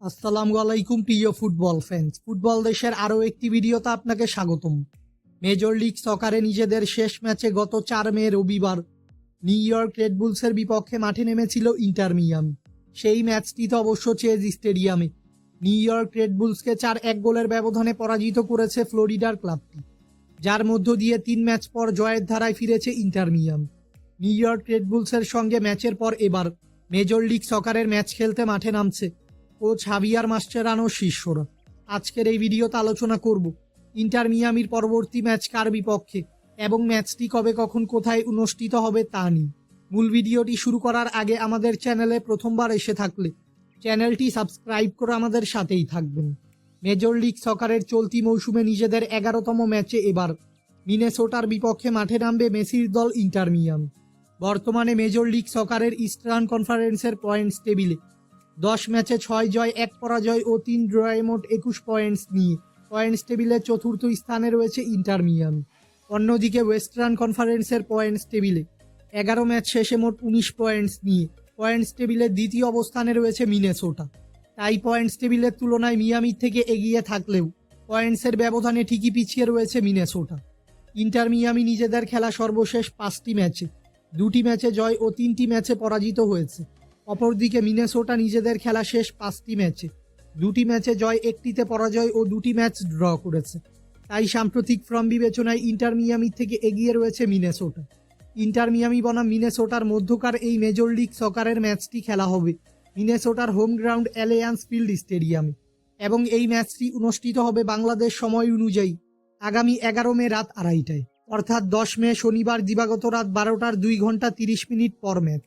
আসসালামু আলাইকুম, প্রিয় ফুটবল ফ্যান্স ফুটবল দেশের আরও একটি ভিডিওতে আপনাকে স্বাগতম। মেজর লিগ সকারে নিজেদের শেষ ম্যাচে গত চার মে রবিবার নিউ ইয়র্ক রেডবুলসের বিপক্ষে মাঠে নেমেছিল ইন্টার মিয়ামি। সেই ম্যাচটিতে অবশ্য চেজ স্টেডিয়ামে নিউ ইয়র্ক রেডবুলসকে চার এক গোলের ব্যবধানে পরাজিত করেছে ফ্লোরিডার ক্লাবটি যার মধ্য দিয়ে তিন ম্যাচ পর জয়ের ধারায় ফিরেছে ইন্টার মিয়ামি। নিউ ইয়র্ক রেডবুলসের সঙ্গে ম্যাচের পর এবার মেজর লিগ সকারের ম্যাচ খেলতে মাঠে নামছে কোচ হাবিয়ার মাস্টেরানোর শিষ্যরা। আজকের এই ভিডিওতে আলোচনা করব। ইন্টার মিয়ামির পরবর্তী ম্যাচ কার বিপক্ষে এবং ম্যাচটি কবে কখন কোথায় অনুষ্ঠিত হবে তা নিয়ে। মূল ভিডিওটি শুরু করার আগে আমাদের চ্যানেলে প্রথমবার এসে থাকলে চ্যানেলটি সাবস্ক্রাইব করে আমাদের সাথেই থাকবেন। মেজর লিগ সকারের চলতি মৌসুমে নিজেদের এগারোতম ম্যাচে এবার মিনেসোটার বিপক্ষে মাঠে নামবে মেসির দল ইন্টার মিয়ামি। বর্তমানে মেজর লিগ সকারের ইস্টার্ন কনফারেন্সের পয়েন্টস টেবিলে দশ ম্যাচে ছয় জয়, এক পরাজয় ও তিন ড্রয়ে মোট একুশ পয়েন্টস নিয়ে। পয়েন্টস টেবিলে চতুর্থ স্থানে রয়েছে ইন্টার মিয়ামি। অন্যদিকে ওয়েস্টার্ন কনফারেন্সের পয়েন্টস টেবিলে এগারো ম্যাচ শেষে মোট উনিশ পয়েন্টস নিয়ে। পয়েন্টস টেবিলে দ্বিতীয় অবস্থানে রয়েছে মিনেসোটা। তাই পয়েন্টস টেবিলের তুলনায় মিয়ামির থেকে এগিয়ে থাকলেও পয়েন্টসের ব্যবধানে ঠিকই পিছিয়ে রয়েছে মিনেসোটা। ইন্টার মিয়ামি নিজেদের খেলা সর্বশেষ পাঁচটি ম্যাচে, দুটি ম্যাচে জয় ও তিনটি ম্যাচে পরাজিত হয়েছে। অপরদিকে মিনেসোটা নিজেদের খেলা শেষ পাঁচটি ম্যাচে। দুটি ম্যাচে জয়, একটিতে পরাজয় ও দুটি ম্যাচ ড্র করেছে। তাই সাম্প্রতিক ফর্ম বিবেচনায় ইন্টার মিয়ামি থেকে এগিয়ে রয়েছে মিনেসোটা। ইন্টার মিয়ামি বনাম মিনেসোটার মধ্যকার এই মেজর লিগ সকারের ম্যাচটি খেলা হবে মিনেসোটার হোম গ্রাউন্ড অ্যালিয়ান্স ফিল্ড স্টেডিয়ামে এবং এই ম্যাচটি অনুষ্ঠিত হবে বাংলাদেশ সময় অনুযায়ী আগামী এগারো মে রাত আড়াইটায়। অর্থাৎ দশ মে শনিবার দিবাগত রাত বারোটার দুই ঘণ্টা তিরিশ মিনিট পর ম্যাচ।